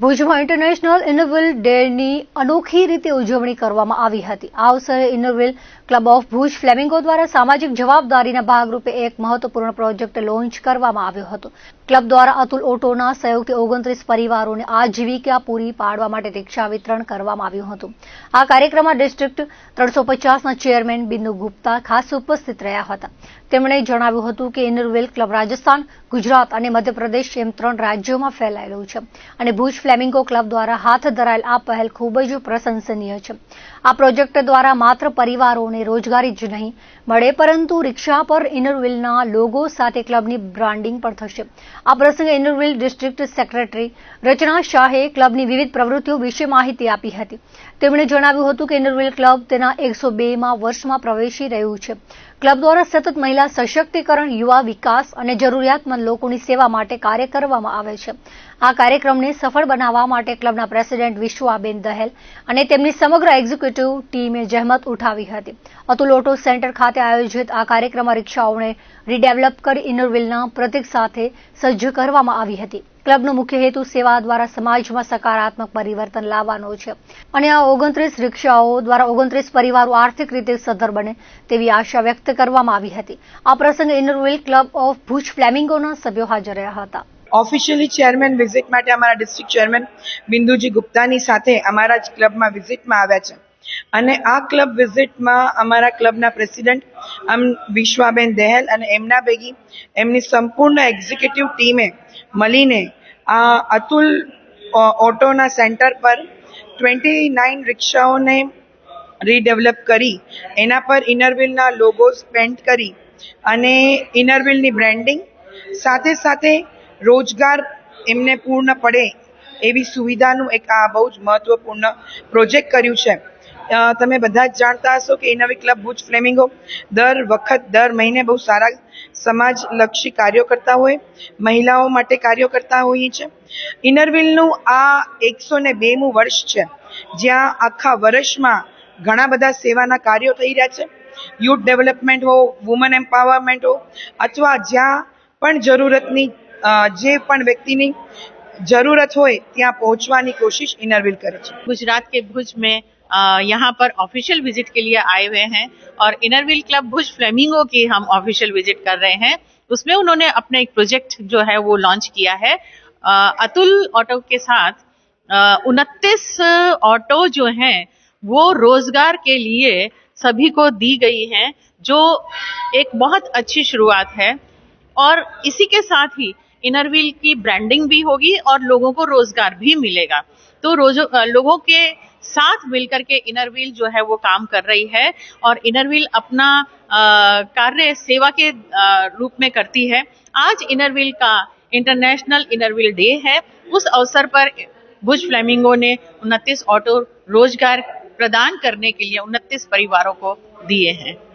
ભુજમાં international Inner Wheel ડેની અનોખી રીતે ઉજવણી કરવામાં આવી હતી. આ અવસરે Inner Wheel Club of Bhuj Flamingo દ્વારા સામાજિક જવાબદારીના ભાગરૂપે એક મહત્વપૂર્ણ પ્રોજેક્ટ લોન્ચ કરવામાં આવ્યો હતો. ક્લબ દ્વારા અતુલ ઓટોના સહયોગથી ઓગણત્રીસ પરિવારોને આજીવિકા પૂરી પાડવા માટે રિક્ષા વિતરણ કરવામાં આવ્યું હતું. આ કાર્યક્રમમાં ડિસ્ટ્રિક્ટ ત્રણસો પચાસના ચેરમેન બિંદુ ગુપ્તા ખાસ ઉપસ્થિત રહ્યા હતા. તેમણે જણાવ્યું હતું કે ઇનરવેલ ક્લબ રાજસ્થાન, ગુજરાત અને મધ્યપ્રદેશ એમ ત્રણ રાજ્યોમાં ફેલાયેલું છે અને ભુજ ફ્લેમિંગો ક્લબ દ્વારા હાથ ધરાયેલ આ પહેલ ખૂબ જ પ્રશંસનીય છે. આ પ્રોજેક્ટ દ્વારા માત્ર પરિવારોને રોજગારી જ નહીં, મળે પરંતુ રિક્ષા પર ઇનરવિલના લોગો સાથે ક્લબની બ્રાન્ડિંગ પણ થશે. આ પ્રસંગે ઇનરવિલ ડિસ્ટ્રિક્ટ સેક્રેટરી રચના શાહે ક્લબની વિવિધ પ્રવૃત્તિઓ વિશે માહિતી આપી હતી. તેમણે જણાવ્યું હતું કે ઇનરવિલ ક્લબ તેના એકસો બેમાં વર્ષમાં પ્રવેશી રહ્યું છે. ક્લબ દ્વારા સતત મહિલા સશક્તિકરણ, યુવા વિકાસ અને જરૂરિયાતમંદ લોકોની સેવા માટે કાર્ય કરવામાં આવે છે. આ કાર્યક્રમને સફળ બનાવવા માટે ક્લબના પ્રેસિડેન્ટ વિશ્વાબેન દહેલ અને તેમની સમગ્ર એક્ઝિક્યુટિવ ટીમે જહેમત ઉઠાવી હતી. અતુલ ઓટો સેન્ટર ખાતે આયોજિત આ કાર્યક્રમમાં રિક્ષાઓને રીડેવલપ કરી ઇનરવિલના પ્રતિક સાથે સજ્જ કરવામાં આવી હતી. ક્લબનો મુખ્ય હેતુ સેવા દ્વારા સમાજમાં સકારાત્મક પરિવર્તન લાવવાનો છે અને આ ઓગણત્રીસ રિક્ષાઓ દ્વારા ઓગણત્રીસ પરિવારો આર્થિક રીતે સદ્ધર બને તેવી આશા વ્યક્ત કરવામાં આવી હતી. આ પ્રસંગે Inner Wheel Club of Bhuj ફ્લેમિંગોના સભ્યો હાજર રહ્યા હતા. ઓફિશિયલી ચેરમેન વિઝિટ માટે અમારા ડિસ્ટ્રિક્ટ ચેરમેન બિંદુજી ગુપ્તાની સાથે અમારા જ ક્લબમાં વિઝિટમાં આવ્યા છે. અને આ ક્લબ વિઝિટમાં અમારા ક્લબના પ્રેસિડેન્ટ આમ વિશ્વાબેન દહેલ અને એમના ભેગી એમની સંપૂર્ણ એક્ઝિક્યુટિવ ટીમે મળીને આ અતુલ ઓટોના સેન્ટર પર ટ્વેન્ટી નાઇન રિક્ષાઓને રીડેવલપ કરી, એના પર ઇનરવિલના લોગોસ પેન્ટ કરી અને ઇનરવિલની બ્રેન્ડિંગ સાથે સાથે રોજગાર એમને પૂર્ણ પડે એવી સુવિધાનું એક આ બહુ જ મહત્વપૂર્ણ પ્રોજેક્ટ કર્યું છે. તમે બધા જ જાણતા હશો કે ઇનોવી ક્લબ ભુજ ફ્લેમિંગો દર વખત, દર મહિને બહુ સારા સમાજલક્ષી કાર્યો કરતા હોય, મહિલાઓ માટે કાર્યો કરતા હોઈએ છે. ઇનરવિલનું આ એકસો ને બેમું વર્ષ છે, જ્યાં આખા વર્ષમાં ઘણા બધા સેવાના કાર્યો થઈ રહ્યા છે. યુથ ડેવલપમેન્ટ હો વુમન એમ્પાવરમેન્ટ હો, અથવા જ્યાં પણ જરૂરતની જે પણ વ્યક્તિની જરૂરત હોય ત્યાં પહોંચવાની કોશિશ ઇનરવિલ કરે છે गुजरात के भुज में अ, यहाँ पर ऑफिशियल विजिट के लिए आए हुए हैं और इनरविल क्लब भुज फ्लेमिंगो की हम ऑफिशियल विजिट कर रहे हैं उसमें उन्होंने अपने एक प्रोजेक्ट जो है वो लॉन्च किया है अ, अतुल ऑटो के साथ उनतीस ऑटो जो हैं वो रोजगार के लिए सभी को दी गई हैं जो एक बहुत अच्छी शुरुआत है और इसी के साथ ही इनरविल की ब्रांडिंग भी होगी और लोगों को रोज़गार भी मिलेगा। तो रोज लोगों के साथ मिलकर के इनर व्हील जो है वो काम कर रही है और इनर व्हील अपना कार्य सेवा के अ, रूप में करती है। आज इनर व्हील का इंटरनेशनल इनर व्हील डे है। उस अवसर पर भुज फ्लेमिंगो ने उनतीस ऑटो रोज़गार प्रदान करने के लिए उनतीस परिवारों को दिए हैं।